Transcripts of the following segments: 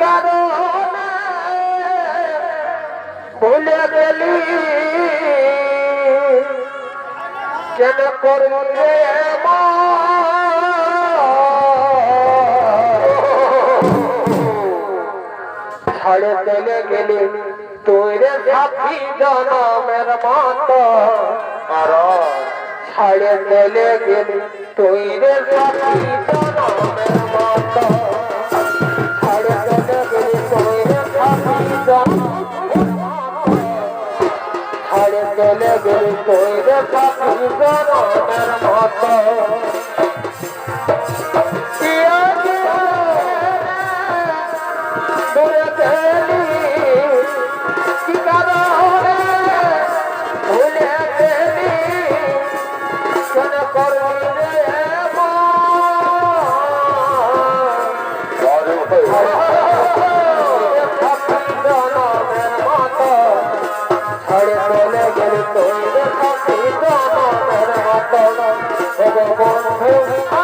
কারণে গেলি। কেন করবে ছাড়ে চলে গেলি তুই রে সাথী জনমের মত। আর ছাড়ে চলে গেলি তুই রে সাথী জনমের মত। পাখি গরমের মতো। বন্ধু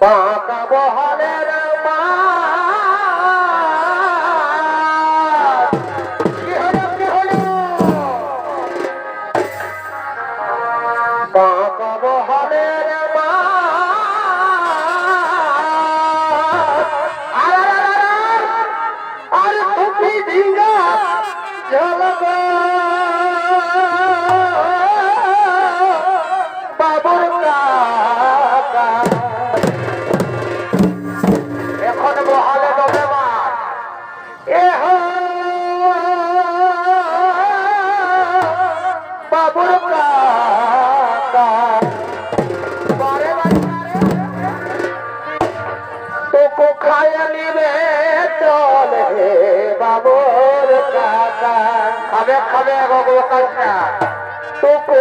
পাকা বহলের পাকা বহলের আর তুমি ডিঙ্গা জলবা হবে গো কান্না টুকু